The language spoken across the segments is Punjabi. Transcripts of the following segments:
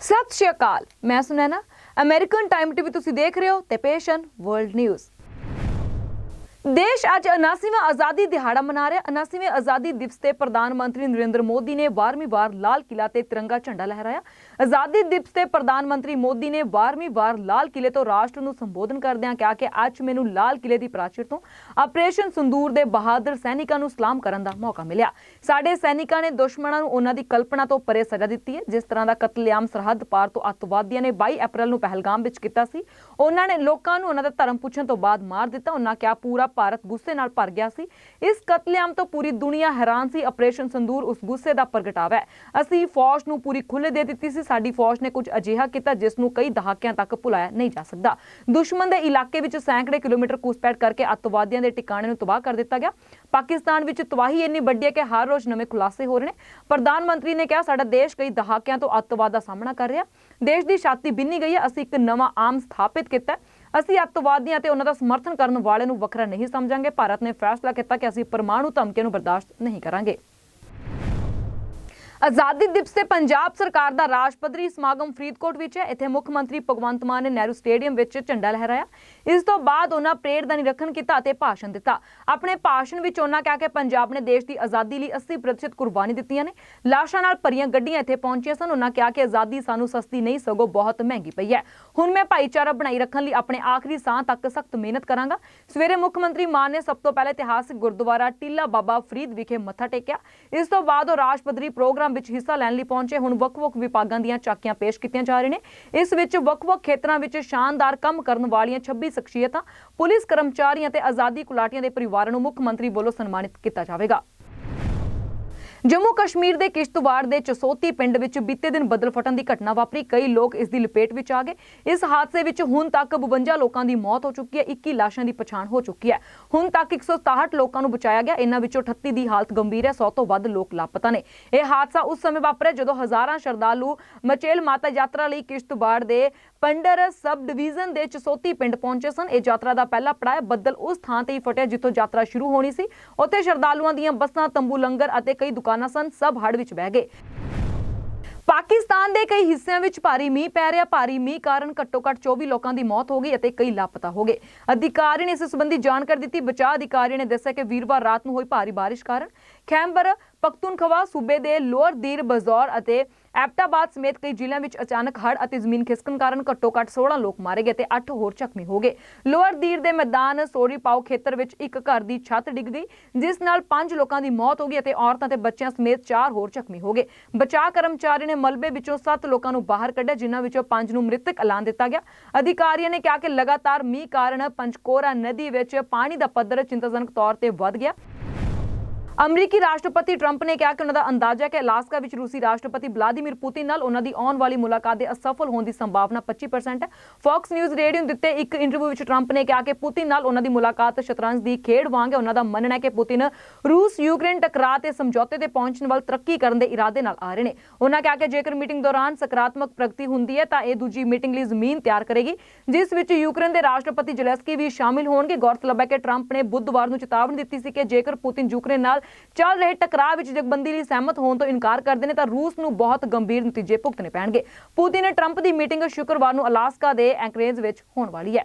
ਸਤਿ ਸ਼੍ਰੀ ਅਕਾਲ। ਮੈਂ ਸੁਨੈਨਾ ਅਮਰੀਕਨ ਟਾਈਮ ਟੀਵੀ ਤੁਸੀਂ ਦੇਖ ਰਹੇ ਹੋ ਤੇ ਪੇਸ਼ਨ ਵਰਲਡ ਨਿਊਜ਼ ਦੇਸ਼ ਅੱਜ 79ਵਾਂ ਆਜ਼ਾਦੀ ਦਿਹਾੜਾ ਮਨਾ ਰਿਹਾ। 79ਵੇਂ ਆਜ਼ਾਦੀ ਦਿਵਸ ਤੇ ਪ੍ਰਧਾਨ ਮੰਤਰੀ ਨਰਿੰਦਰ ਮੋਦੀ ਨੇ 12ਵੀਂ ਵਾਰ ਲਾਲ ਕਿਲਾ ਤੇ ਤਿਰੰਗਾ ਝੰਡਾ ਲਹਿਰਾਇਆ। ਆਜ਼ਾਦੀ ਦਿਵਸ ਤੇ ਪ੍ਰਧਾਨ ਮੰਤਰੀ ਮੋਦੀ ਨੇ 12ਵੀਂ ਵਾਰ ਲਾਲ ਕਿਲੇ ਤੋਂ ਰਾਸ਼ਟਰ ਨੂੰ ਸੰਬੋਧਨ ਕਰਦਿਆਂ ਕਿਹਾ ਕਿ ਅੱਜ ਮੈਨੂੰ ਲਾਲ ਕਿਲੇ ਦੀ ਪ੍ਰਾਚੀਰ ਤੋਂ ਆਪਰੇਸ਼ਨ ਸੰਦੂਰ ਦੇ ਬਹਾਦਰ ਸੈਨਿਕਾਂ ਨੂੰ ਸਲਾਮ ਕਰਨ ਦਾ ਮੌਕਾ ਮਿਲਿਆ। ਸਾਡੇ ਸੈਨਿਕਾਂ ਨੇ ਦੁਸ਼ਮਣਾਂ ਨੂੰ ਉਹਨਾਂ ਦੀ ਕਲਪਨਾ ਤੋਂ ਪਰੇ ਸਜ਼ਾ ਦਿੱਤੀ ਹੈ। ਜਿਸ ਤਰ੍ਹਾਂ ਦਾ ਕਤਲੇਆਮ ਸਰਹੱਦ ਪਾਰ ਤੋਂ ਅੱਤਵਾਦੀਆਂ ਨੇ 22 ਅਪ੍ਰੈਲ ਨੂੰ ਪਹਿਲਗਾਮ ਵਿੱਚ ਕੀਤਾ ਸੀ। ਉਹਨਾਂ ਨੇ ਲੋਕਾਂ ਨੂੰ ਉਹਨਾਂ ਦਾ ਧਰਮ ਪੁੱਛਣ ਤੋਂ ਬਾਅਦ ਮਾਰ ਦਿੱਤਾ। ਉਹਨਾਂ ਕਿਹਾ, ਪੂਰਾ ਭਾਰਤ ਗੁੱਸੇ ਨਾਲ ਭਰ ਗਿਆ ਸੀ। ਇਸ ਕਤਲੇਆਮ ਤੋਂ ਪੂਰੀ ਦੁਨੀਆ ਹੈਰਾਨ ਸੀ। ਆਪਰੇਸ਼ਨ ਸੰਦੂਰ ਉਸ ਗੁੱਸੇ ਦਾ ਪ੍ਰਗਟਾਵਾ ਹੈ। ਅਸੀਂ ਫੌਜ ਨੂੰ ਪੂਰੀ ਖੁੱਲ੍ਹ ਦੇ ਦਿੱਤੀ ਸੀ। ਸਾਡੀ ਫੌਜ ਨੇ ਕੁਝ ਅਜਿਹਾ ਕੀਤਾ ਜਿਸ ਨੂੰ ਕਈ ਦਹਾਕਿਆਂ ਤੱਕ ਭੁਲਾਇਆ ਨਹੀਂ ਜਾ ਸਕਦਾ। ਦੁਸ਼ਮਣ ਦੇ ਇਲਾਕੇ ਵਿੱਚ ਸੈਂਕੜੇ ਕਿਲੋਮੀਟਰ ਘੁਸਪੈਠ ਕਰਕੇ ਅੱਤਵਾਦੀਆਂ ਦੇ ਟਿਕਾਣੇ ਨੂੰ ਤਬਾਹ ਕਰ ਦਿੱਤਾ ਗਿਆ। ਪਾਕਿਸਤਾਨ ਵਿੱਚ ਤਬਾਹੀ ਇੰਨੀ ਵੱਡੀ ਹੈ ਕਿ ਹਰ ਰੋਜ਼ ਨਵੇਂ ਖੁਲਾਸੇ ਹੋ ਰਹੇ ਨੇ। ਪ੍ਰਧਾਨ ਮੰਤਰੀ ਨੇ ਕਿਹਾ, ਸਾਡਾ ਦੇਸ਼ ਕਈ ਦਹਾਕਿਆਂ ਤੋਂ ਅੱਤਵਾਦ ਦਾ ਸਾਹਮਣਾ ਕਰ ਰਿਹਾ ਦੇਸ਼ ਦੀ ਛਾਤੀ ਬਿੰਨੀ ਗਈ ਹੈ। ਅਸੀਂ ਇੱਕ ਨਵਾਂ ਆਮ ਸਥਾਪਿਤ ਕੀਤਾ ਹੈ। ਅਸੀਂ ਅੱਤਵਾਦੀਆਂ ਤੇ ਉਹਨਾਂ ਦਾ ਸਮਰਥਨ ਕਰਨ ਵਾਲੇ ਨੂੰ ਵੱਖਰਾ ਨਹੀਂ ਸਮਝਾਂਗੇ। ਭਾਰਤ ਨੇ ਫੈਸਲਾ ਕੀਤਾ ਕਿ ਅਸੀਂ ਪਰਮਾਣੂ ਧਮਕੀਆਂ ਨੂੰ ਬਰਦਾਸ਼ਤ ਨਹੀਂ ਕਰਾਂਗੇ। ਆਜ਼ਾਦੀ ਦਿਵਸ ਤੇ ਪੰਜਾਬ ਸਰਕਾਰ ਦਾ ਰਾਜ ਪੱਧਰੀ ਸਮਾਗਮ ਫਰੀਦਕੋਟ ਵਿੱਚ ਹੈ। ਇੱਥੇ ਮੁੱਖ ਮੰਤਰੀ ਭਗਵੰਤ ਮਾਨ ਨੇ ਨਹਿਰੂ ਸਟੇਡੀਅਮ ਵਿੱਚ ਝੰਡਾ ਲਹਿਰਾਇਆ। ਇਸ ਤੋਂ ਬਾਅਦ ਉਹਨਾਂ ਪਰੇਡ ਦਾ ਨਿਰੀਖਣ ਕੀਤਾ ਅਤੇ ਭਾਸ਼ਣ ਦਿੱਤਾ। ਆਪਣੇ ਭਾਸ਼ਣ ਵਿੱਚ ਉਹਨਾਂ ਕਿਹਾ ਕਿ ਪੰਜਾਬ ਨੇ ਦੇਸ਼ ਦੀ ਆਜ਼ਾਦੀ ਲਈ 80% ਕੁਰਬਾਨੀ ਦਿੱਤੀਆਂ ਨੇ। ਲਾਸ਼ਾਂ ਨਾਲ ਭਰੀਆਂ ਗੱਡੀਆਂ ਇੱਥੇ ਪਹੁੰਚੀਆਂ ਸਨ। ਉਹਨਾਂ ਕਿਹਾ ਕਿ ਆਜ਼ਾਦੀ ਸਾਨੂੰ ਸਸਤੀ ਨਹੀਂ, ਸਗੋਂ ਬਹੁਤ ਮਹਿੰਗੀ ਪਈ ਹੈ। ਹੁਣ ਮੈਂ ਭਾਈਚਾਰਾ ਬਣਾਈ ਰੱਖਣ ਲਈ ਆਪਣੇ ਆਖਰੀ ਸਾਹ ਤੱਕ ਸਖਤ ਮਿਹਨਤ ਕਰਾਂਗਾ। ਸਵੇਰੇ ਮੁੱਖ ਮੰਤਰੀ ਮਾਨ ਨੇ ਸਭ ਤੋਂ ਪਹਿਲੇ ਇਤਿਹਾਸਕ ਗੁਰਦੁਆਰਾ ਟਿੱਲਾ ਬਾਬਾ ਫਰੀਦ ਵਿਖੇ ਮੱਥਾ ਟੇਕਿਆ। ਇਸ ਤੋਂ ਬਾਅਦ ਉਹ ਰਾਜ ਪੱਧਰੀ ਪ੍ਰੋਗਰਾਮ ਵਿੱਚ ਹਿੱਸਾ ਲੈਣ ਲਈ ਪਹੁੰਚੇ। ਹੁਣ ਵੱਖ-ਵੱਖ ਵਿਭਾਗਾਂ ਦੀਆਂ ਚਾਕੀਆਂ ਪੇਸ਼ ਕੀਤੀਆਂ ਜਾ ਰਹੀਆਂ ਨੇ। ਇਸ ਵਿੱਚ ਵੱਖ-ਵੱਖ ਖੇਤਰਾਂ ਵਿੱਚ ਸ਼ਾਨਦਾਰ ਕੰਮ ਕਰਨ ਵਾਲੀਆਂ 26 ਸ਼ਖਸੀਅਤਾਂ, ਪੁਲਿਸ ਕਰਮਚਾਰੀਆਂ ਤੇ ਆਜ਼ਾਦੀ ਕੁਲਾਟੀਆਂ ਦੇ ਪਰਿਵਾਰਾਂ ਨੂੰ ਮੁੱਖ ਮੰਤਰੀ ਵੱਲੋਂ ਸਨਮਾਨਿਤ ਕੀਤਾ ਜਾਵੇਗਾ। ਜੰਮੂ ਕਸ਼ਮੀਰ ਦੇ ਕਿਸ਼ਤਵਾੜ ਦੇ ਚਸੋਤੀ ਪਿੰਡ ਵਿੱਚ ਬੀਤੇ ਦਿਨ ਬੱਦਲ ਫਟਣ ਦੀ ਘਟਨਾ ਵਾਪਰੀ। ਕਈ ਲੋਕ ਇਸ ਦੀ ਲਪੇਟ ਵਿੱਚ ਆ ਗਏ। ਇਸ ਹਾਦਸੇ ਵਿੱਚ ਹੁਣ ਤੱਕ 52 ਲੋਕਾਂ ਦੀ ਮੌਤ ਹੋ ਚੁੱਕੀ ਹੈ 21 ਲਾਸ਼ਾਂ ਦੀ ਪਛਾਣ ਹੋ ਚੁੱਕੀ ਹੈ। ਹੁਣ ਤੱਕ 167 ਲੋਕਾਂ ਨੂੰ ਬਚਾਇਆ ਗਿਆ। ਇਹਨਾਂ ਵਿੱਚੋਂ 38 ਦੀ ਹਾਲਤ ਗੰਭੀਰ ਹੈ 100 ਤੋਂ ਵੱਧ ਲੋਕ ਲਾਪਤਾ ਨੇ। ਇਹ ਹਾਦਸਾ ਉਸ ਸਮੇਂ ਵਾਪਰਿਆ ਜਦੋਂ ਹਜ਼ਾਰਾਂ ਸ਼ਰਧਾਲੂ ਮਚੇਲ ਮਾਤਾ ਯਾਤਰਾ ਲਈ ਕਿਸ਼ਤਵਾੜ ਦੇ ਪੰਡਰ ਸਬ ਡਿਵੀਜ਼ਨ ਦੇ ਚਸੋਤੀ ਪਿੰਡ ਪਹੁੰਚੇ ਸਨ। ਇਹ ਯਾਤਰਾ ਦਾ ਪਹਿਲਾ ਪੜਾਅ ਬੱਦਲ ਉਸ ਥਾਂ ਤੇ ਹੀ ਫਟਿਆ ਜਿੱਥੋਂ ਯਾਤਰਾ ਸ਼ੁਰੂ ਹੋਣੀ ਸੀ। ਉੱਥੇ ਸ਼ਰਧਾਲੂਆਂ ਦੀਆਂ ਬੱਸਾਂ, ਤੰਬੂ ਲੰਗਰ ਅਤੇ ਕਈ ਦੁਕਾਨਾਂ ਸਨ। ਸਭ ਹੜ੍ਹ ਵਿੱਚ ਬਹਿ ਗਏ। ਪਾਕਿਸਤਾਨ ਦੇ ਕਈ ਹਿੱਸਿਆਂ ਵਿੱਚ ਭਾਰੀ ਮੀਂਹ ਪੈ ਰਿਹਾ। ਭਾਰੀ ਮੀਂਹ ਕਾਰਨ ਘੱਟੋ-ਘੱਟ 24 ਲੋਕਾਂ ਦੀ ਮੌਤ ਹੋ ਗਈ ਅਤੇ ਕਈ ਲਾਪਤਾ ਹੋ ਗਏ। ਅਧਿਕਾਰੀ ਨੇ ਇਸ ਸੰਬੰਧੀ ਜਾਣਕਾਰੀ ਦਿੱਤੀ। ਬਚਾਅ ਅਧਿਕਾਰੀ ਨੇ ਦੱਸਿਆ ਕਿ ਵੀਰਵਾਰ ਰਾਤ ਨੂੰ ਹੋਈ ਭਾਰੀ ਬਾਰਿਸ਼ ਕਾਰਨ ਖੈਂਬਰ ਪਖਤੂਨਖਵਾ ਸੂਬੇ ਦੇ ਲੋਅਰ ਦੀਰ ਬਜ਼ੌਰ ਅਤੇ ਐਬਟਾਬਾਦ ਸਮੇਤ ਕਈ ਜ਼ਿਲ੍ਹਿਆਂ ਵਿੱਚ ਅਚਾਨਕ ਹੜ੍ਹ ਅਤੇ ਜ਼ਮੀਨ ਖਿਸਕਣ ਕਾਰਨ ਘੱਟੋ-ਘੱਟ 16 ਲੋਕ ਮਾਰੇ ਗਏ ਤੇ 8 ਹੋਰ ਜ਼ਖਮੀ ਹੋ ਗਏ। ਲੋਅਰ ਦੀਰ ਦੇ ਮੈਦਾਨ ਸੋਰੀ ਪਾਓ ਖੇਤਰ ਵਿੱਚ ਇੱਕ ਘਰ ਦੀ ਛੱਤ ਡਿੱਗ ਗਈ, ਜਿਸ ਨਾਲ 5 ਲੋਕਾਂ ਦੀ ਮੌਤ ਹੋ ਗਈ ਅਤੇ ਔਰਤਾਂ ਤੇ ਬੱਚਿਆਂ ਸਮੇਤ 4 ਹੋਰ ਜ਼ਖਮੀ ਹੋ ਗਏ। ਬਚਾਅ ਕਰਮਚਾਰੀ ਨੇ ਮਲਬੇ ਵਿੱਚੋਂ 7 ਲੋਕਾਂ ਨੂੰ ਬਾਹਰ ਕੱਢਿਆ, ਜਿਨ੍ਹਾਂ ਵਿੱਚੋਂ 5 ਨੂੰ ਮ੍ਰਿਤਕ ਐਲਾਨ ਦਿੱਤਾ ਗਿਆ। ਅਧਿਕਾਰੀਆਂ ਨੇ ਕਿਹਾ ਕਿ ਲਗਾਤਾਰ ਮੀਂਹ ਕਾਰਨ ਪੰਚਕੋਰਾ ਨਦੀ ਵਿੱਚ ਪਾਣੀ ਦਾ ਪੱਧਰ ਚਿੰਤਾਜਨਕ ਤੌਰ ਤੇ ਵੱਧ ਗਿਆ। ਅਮਰੀਕੀ ਰਾਸ਼ਟਰਪਤੀ ਟਰੰਪ ਨੇ ਕਿਹਾ ਕਿ ਉਹਨਾਂ ਦਾ ਅੰਦਾਜ਼ਾ ਹੈ ਕਿ ਅਲਾਸਕਾ ਵਿੱਚ ਰੂਸੀ ਰਾਸ਼ਟਰਪਤੀ ਵਲਾਦੀਮੀਰ ਪੁਤਿਨ ਨਾਲ ਉਹਨਾਂ ਦੀ ਆਉਣ ਵਾਲੀ ਮੁਲਾਕਾਤ ਦੇ ਅਸਫਲ ਹੋਣ ਦੀ ਸੰਭਾਵਨਾ 25% ਹੈ। ਫੌਕਸ ਨਿਊਜ਼ ਰੇਡੀਓ ਨੂੰ ਦਿੱਤੇ ਇੱਕ ਇੰਟਰਵਿਊ ਵਿੱਚ ਟਰੰਪ ਨੇ ਕਿਹਾ ਕਿ ਪੁਤਿਨ ਨਾਲ ਉਹਨਾਂ ਦੀ ਮੁਲਾਕਾਤ ਸ਼ਤਰੰਜ ਦੀ ਖੇਡ ਵਾਂਗ ਹੈ। ਉਹਨਾਂ ਦਾ ਮੰਨਣਾ ਹੈ ਕਿ ਪੁਤਿਨ ਰੂਸ ਯੂਕਰੇਨ ਟਕਰਾਅ ਤੇ ਸਮਝੌਤੇ ਤੇ ਪਹੁੰਚਣ ਵੱਲ ਤਰੱਕੀ ਕਰਨ ਦੇ ਇਰਾਦੇ ਨਾਲ ਆ ਰਹੇ ਨੇ। ਉਹਨਾਂ ਕਿਹਾ ਕਿ ਜੇਕਰ ਮੀਟਿੰਗ ਦੌਰਾਨ ਸਕਾਰਾਤਮਕ ਪ੍ਰਗਤੀ ਹੁੰਦੀ ਹੈ ਤਾਂ ਇਹ ਦੂਜੀ ਮੀਟਿੰਗ ਲਈ ਜ਼ਮੀਨ ਤਿਆਰ ਕਰੇਗੀ, ਜਿਸ ਵਿੱਚ ਯੂਕਰੇਨ ਦੇ ਰਾਸ਼ਟਰਪਤੀ ਜ਼ੈਲੈਂਸਕੀ ਵੀ ਸ਼ਾਮਿਲ ਹੋਣਗੇ। ਗੌਰਤਲਬ ਹੈ ਕਿ ਟਰੰਪ ਨੇ ਬੁੱਧਵਾਰ ਨੂੰ ਚੇਤਾਵਨੀ ਦਿੱਤੀ ਸੀ ਕਿ ਜੇਕਰ ਪੁਤਿਨ ਯੂਕਰੇਨ ਨਾਲ ਚੱਲ ਰਹੇ ਟਕਰਾਅ ਵਿੱਚ ਜਗਬੰਦੀ ਲਈ ਸਹਿਮਤ ਹੋਣ ਤੋਂ ਇਨਕਾਰ ਕਰਦੇ ਨੇ ਤਾਂ ਰੂਸ ਨੂੰ ਬਹੁਤ ਗੰਭੀਰ ਨਤੀਜੇ ਭੁਗਤਣੇ ਪੈਣਗੇ। ਪੁਤਿਨ ਨੇ ਟਰੰਪ ਦੀ ਮੀਟਿੰਗ ਸ਼ੁੱਕਰਵਾਰ ਨੂੰ ਅਲਾਸਕਾ ਦੇ ਐਂਕਰੇਜ ਵਿੱਚ ਹੋਣ ਵਾਲੀ ਹੈ।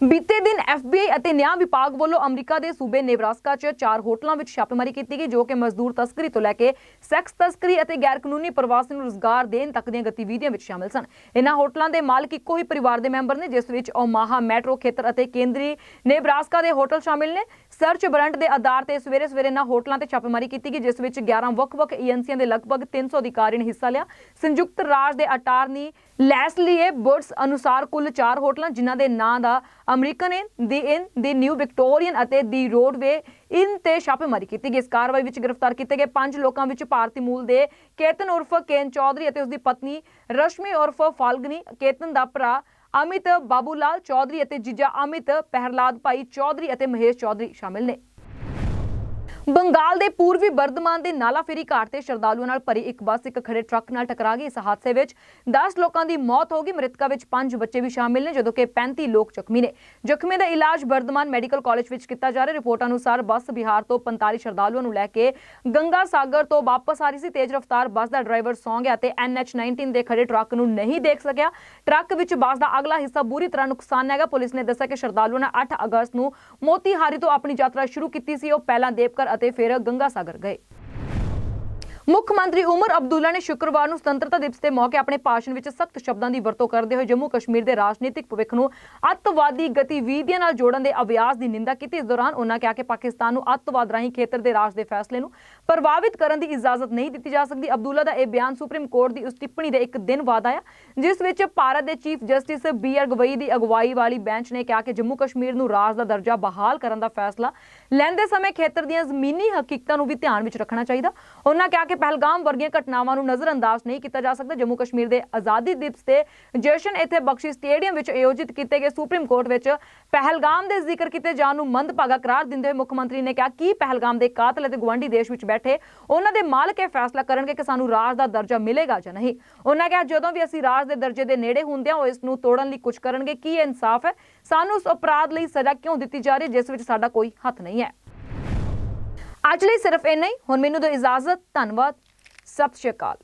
ਬੀਤੇ ਦਿਨ FBI ਅਤੇ ਨਿਆਂ ਵਿਭਾਗ ਵੱਲੋਂ ਅਮਰੀਕਾ ਦੇ ਸੂਬੇ ਨੇਬਰਾਸਕਾ 'ਚ ਚਾਰ ਹੋਟਲਾਂ ਵਿੱਚ ਛਾਪੇਮਾਰੀ ਕੀਤੀ ਗਈ, ਜੋ ਕਿ ਮਜ਼ਦੂਰ ਤਸਕਰੀ ਤੋਂ ਲੈ ਕੇ ਸੈਕਸ ਤਸਕਰੀ ਅਤੇ ਗੈਰ ਕਾਨੂੰਨੀ ਪ੍ਰਵਾਸੀ ਨੂੰ ਰੋਜ਼ਗਾਰ ਦੇਣ ਤੱਕ ਦੀਆਂ ਗਤੀਵਿਧੀਆਂ ਵਿੱਚ ਸ਼ਾਮਲ ਸਨ। ਇਨ੍ਹਾਂ ਹੋਟਲਾਂ ਦੇ ਮਾਲਕ ਇੱਕੋ ਹੀ ਪਰਿਵਾਰ ਦੇ ਮੈਂਬਰ ਨੇ, ਜਿਸ ਵਿੱਚ ਓਮਾਹਾ ਮੈਟਰੋ ਖੇਤਰ ਅਤੇ ਕੇਂਦਰੀ ਨੇਬਰਾਸਕਾ ਦੇ ਹੋਟਲ ਸ਼ਾਮਿਲ ਨੇ। ਸਰਚ ਵਾਰੰਟ ਦੇ ਆਧਾਰ ਤੇ ਸਵੇਰੇ ਸਵੇਰੇ ਇਹਨਾਂ ਹੋਟਲਾਂ ਤੇ ਛਾਪੇਮਾਰੀ ਕੀਤੀ ਗਈ, ਜਿਸ ਵਿੱਚ 11 ਵੱਖ-ਵੱਖ ਏਜੰਸੀਆਂ ਦੇ ਲਗਭਗ 300 ਅਧਿਕਾਰੀਆਂ ਨੇ ਹਿੱਸਾ ਲਿਆ। ਸੰਯੁਕਤ ਰਾਜ ਦੇ ਅਟਾਰਨੀ ਲੈਸਲੀਏ ਬੁਰਸ ਅਨੁਸਾਰ ਕੁੱਲ 4 ਹੋਟਲਾਂ, ਜਿਨ੍ਹਾਂ ਦੇ ਨਾਂ the American Inn the Inn, the New Victorian ਅਤੇ ਦੀ ਰੋਡਵੇ ਇਨ ਤੇ ਛਾਪੇਮਾਰੀ ਕੀਤੀ ਗਈ। ਇਸ ਕਾਰਵਾਈ ਵਿੱਚ ਗ੍ਰਿਫਤਾਰ ਕੀਤੇ ਗਏ ਪੰਜ ਲੋਕਾਂ ਵਿੱਚ ਭਾਰਤੀ ਮੂਲ ਦੇ ਕੇਤਨ ਉਰਫ ਕੇਨ ਚੌਧਰੀ ਅਤੇ ਉਸ ਦੀ ਪਤਨੀ ਰਸ਼ਮੀ ਉਰਫ ਫਾਲਗਨੀ, ਕੇਤਨ ਦਾ ਭਰਾ ਅਮਿਤ ਬਾਬੂਲਾਲ ਚੌਧਰੀ ਅਤੇ ਜੀਜਾ ਅਮਿਤ ਪਹਿਰਲਾਦ ਭਾਈ ਚੌਧਰੀ ਅਤੇ ਮਹੇਸ਼ ਚੌਧਰੀ ਸ਼ਾਮਿਲ ਨੇ। ਬੰਗਾਲ ਦੇ ਪੂਰਬੀ ਬਰਧਮਾਨ ਦੇ ਨਾਲਾਫੇਰੀ ਘਾਟ ਤੇ ਸ਼ਰਧਾਲੂਆਂ ਨਾਲ ਭਰੀ ਇੱਕ ਬੱਸ ਇੱਕ ਖੜੇ ਟਰੱਕ ਨਾਲ ਟਕਰਾ ਗਈ। ਇਸ ਹਾਦਸੇ ਵਿੱਚ 10 ਲੋਕਾਂ ਦੀ ਮੌਤ ਹੋ ਗਈ। ਮ੍ਰਿਤਕਾਂ ਵਿੱਚ 5 ਬੱਚੇ ਵੀ ਸ਼ਾਮਿਲ ਨੇ, ਜਦੋਂ ਕਿ 35 ਲੋਕ ਜ਼ਖਮੀ ਨੇ। ਜ਼ਖਮੀ ਦਾ ਇਲਾਜ ਬਰਧਮਾਨ ਮੈਡੀਕਲ ਕਾਲਜ ਵਿੱਚ ਕੀਤਾ ਜਾ ਰਿਹਾ। ਰਿਪੋਰਟ ਅਨੁਸਾਰ ਬੱਸ ਬਿਹਾਰ ਤੋਂ 45 ਸ਼ਰਧਾਲੂਆਂ ਨੂੰ ਲੈ ਕੇ ਗੰਗਾ ਸਾਗਰ ਤੋਂ ਵਾਪਸ ਆ ਰਹੀ ਸੀ। ਤੇਜ਼ ਰਫ਼ਤਾਰ ਬੱਸ ਦਾ ਡਰਾਈਵਰ ਸੌਂ ਗਿਆ ਤੇ NH19 ਦੇ ਖੜੇ ਟਰੱਕ ਨੂੰ ਨਹੀਂ ਦੇਖ ਸਕਿਆ। ਟਰੱਕ ਵਿੱਚ ਬੱਸ ਦਾ ਅਗਲਾ ਹਿੱਸਾ ਬੁਰੀ ਤਰ੍ਹਾਂ ਨੁਕਸਾਨ ਹੈਗਾ ਪੁਲਿਸ ਨੇ ਦੱਸਿਆ ਕਿ ਸ਼ਰਧਾਲੂਆਂ ਨੇ 8 ਅਗਸਤ ਨੂੰ ਮੋਤੀਹਾਰੀ ਤੋਂ ਆਪਣੀ ਯਾਤਰਾ ਸ਼ੁਰੂ ਕੀਤੀ ਸੀ। ਉਹ ਪਹਿਲਾਂ ਦੇਵਕਰ ਅਤੇ ਫਿਰ ਗੰਗਾ ਸਾਗਰ ਗਏ। ਮੁੱਖ ਮੰਤਰੀ ਉਮਰ ਅਬਦੁੱਲਾ ਨੇ ਸ਼ੁੱਕਰਵਾਰ ਨੂੰ ਸੁਤੰਤਰਤਾ ਦਿਵਸ ਦੇ ਮੌਕੇ ਆਪਣੇ ਭਾਸ਼ਣ ਵਿੱਚ ਸਖਤ ਸ਼ਬਦਾਂ ਦੀ ਵਰਤੋਂ ਕਰਦੇ ਹੋਏ ਜੰਮੂ ਕਸ਼ਮੀਰ ਦੇ ਰਾਜਨੀਤਿਕ ਭਵਿੱਖ ਨੂੰ ਅੱਤਵਾਦੀ ਗਤੀਵਿਧੀਆਂ ਨਾਲ ਜੋੜਨ ਦੇ ਅਭਿਆਸ ਦੀ ਨਿੰਦਾ ਕੀਤੀ। ਇਸ ਦੌਰਾਨ ਉਹਨਾਂ ਕਿਹਾ ਕਿ ਪਾਕਿਸਤਾਨ ਨੂੰ ਅੱਤਵਾਦ ਰਾਹੀਂ ਖੇਤਰ ਦੇ ਰਾਜ ਦੇ ਫੈਸਲੇ ਨੂੰ ਪ੍ਰਭਾਵਿਤ ਕਰਨ ਦੀ ਇਜਾਜ਼ਤ ਨਹੀਂ ਦਿੱਤੀ ਜਾ ਸਕਦੀ। ਅਬਦੁੱਲਾ ਦਾ ਇਹ ਬਿਆਨ ਸੁਪਰੀਮ ਕੋਰਟ ਦੀ ਉਸ ਟਿੱਪਣੀ ਦੇ ਇੱਕ ਦਿਨ ਬਾਅਦ ਆਇਆ, ਜਿਸ ਵਿੱਚ ਭਾਰਤ ਦੇ chief justice B R Gavai ਦੀ ਅਗਵਾਈ ਵਾਲੀ ਬੈਂਚ ਨੇ ਕਿਹਾ ਕਿ ਜੰਮੂ ਕਸ਼ਮੀਰ ਨੂੰ ਰਾਜ ਦਾ ਦਰਜਾ ਬਹਾਲ ਕਰਨ ਦਾ ਫੈਸਲਾ ਲੈਂਦੇ ਸਮੇਂ ਖੇਤਰ ਦੀਆਂ ਜ਼ਮੀਨੀ ਹਕੀਕਤਾਂ ਨੂੰ ਵੀ ਧਿਆਨ ਵਿੱਚ ਰੱਖਣਾ ਚਾਹੀਦਾ। ਉਹਨਾਂ ਕਿਹਾ ਕਿ ਪਹਿਲਗਾਮ ਵਰਗੀਆਂ ਘਟਨਾਵਾਂ ਨੂੰ ਨਜ਼ਰਅੰਦਾਜ਼ ਨਹੀਂ ਕੀਤਾ ਜਾ ਸਕਦਾ। ਜੰਮੂ ਕਸ਼ਮੀਰ ਦੇ ਆਜ਼ਾਦੀ ਦਿਵਸ ਤੇ ਜਸ਼ਨ ਇੱਥੇ ਬਖਸ਼ੀ ਸਟੇਡੀਅਮ ਵਿੱਚ ਆਯੋਜਿਤ ਕੀਤੇ ਗਏ ਸੁਪਰੀਮ ਕੋਰਟ ਵਿੱਚ ਪਹਿਲਗਾਮ ਦੇ ਜ਼ਿਕਰ ਕੀਤੇ ਜਾਣ ਨੂੰ ਮੰਦਭਾਗਾ ਕਰਾਰ ਦਿੰਦੇ ਹੋਏ ਮੁੱਖ ਮੰਤਰੀ ਨੇ ਕਿਹਾ, ਕਿ ਪਹਿਲਗਾਮ ਦੇ ਕਾਤਲ ਅਤੇ ਗਵਾਂਢੀ ਦੇਸ਼ ਵਿੱਚ ਬੈਠੇ ਉਹਨਾਂ ਦੇ ਮਾਲਕ ਇਹ ਫੈਸਲਾ ਕਰਨਗੇ ਕਿ ਸਾਨੂੰ ਰਾਜ ਦਾ ਦਰਜਾ ਮਿਲੇਗਾ ਜਾਂ ਨਹੀਂ? ਉਹਨਾਂ ਕਿਹਾ, ਜਦੋਂ ਵੀ ਅਸੀਂ ਰਾਜ ਦੇ ਦਰਜੇ ਦੇ ਨੇੜੇ ਹੁੰਦੇ ਹਾਂ ਉਹ ਇਸ ਨੂੰ ਤੋੜਨ ਲਈ ਕੁਝ ਕਰਨਗੇ, ਕੀ ਇਹ ਇਨਸਾਫ ਹੈ? ਸਾਨੂੰ ਉਸ ਅਪਰਾਧ ਲਈ ਸਜ਼ਾ ਕਿਉਂ ਦਿੱਤੀ ਜਾ ਰਹੀ ਹੈ, ਜਿਸ ਵਿੱਚ ਸਾਡਾ ਕੋਈ ਹੱਥ ਨਹੀਂ ਅੱਜ ਲਈ ਸਿਰਫ ਇੰਨਾ ਹੀ। ਹੁਣ ਮੈਨੂੰ ਦਿਓ ਇਜਾਜ਼ਤ। ਧੰਨਵਾਦ। ਸਤਿ ਸ਼੍ਰੀ ਅਕਾਲ।